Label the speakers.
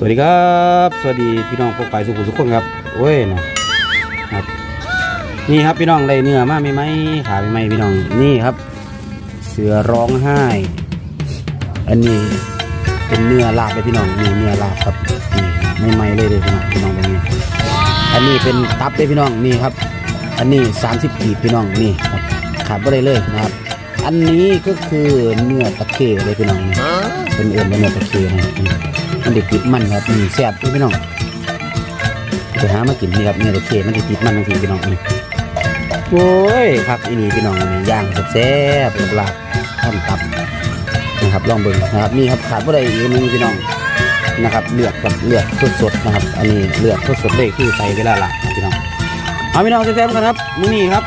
Speaker 1: สวัสดีครับ สวัสดีพี่น้องพวกไปสุขุทุกคนครับโอ้ยนะครับ นี่ครับพี่น้องได้เนื้อมาไม่ไหมขาไม่ไหมพี่น้องนี่ครับ เสือร้องไห้ อันนี้เป็นเนื้อลาบเลยพี่น้องนี่เนื้อลาบครับนี่ไม่ไหมเลยเลยพี่น้องพี่น้องตรงนี้อันนี้เป็นตับเลยพี่น้องนี่ครับ อันนี้ 30กีบพี่น้องนี่ครับขาดไม่ได้เลยนะครับ อันนี้ก็คือเนื้อตะเข้เลยพี่น้องเป็นเอ็นเป็นเนื้อตะเข้นะครับนี่ มันเด็กติดมันครับนี่แซ่บด้วยพี่น้องไปหามากินนี่ครับเนื้อตะเข้มันจะติดมันบางทีพี่น้องนี่โอ้ยครับอีนี่พี่น้องนี่ย่างแซ่บๆกับลาบท่อนตับนะครับลองเบิ่งนะครับนี่ครับขาดไม่ได้อีกนึงพี่น้องนะครับเลือดกับเลือดสดๆนะครับ อันนี้เลือดสดๆเลยคือใส่เวลาลาบนะพี่น้องเอาพี่น้องแซ่บๆกันครับมื้อนี้ครับ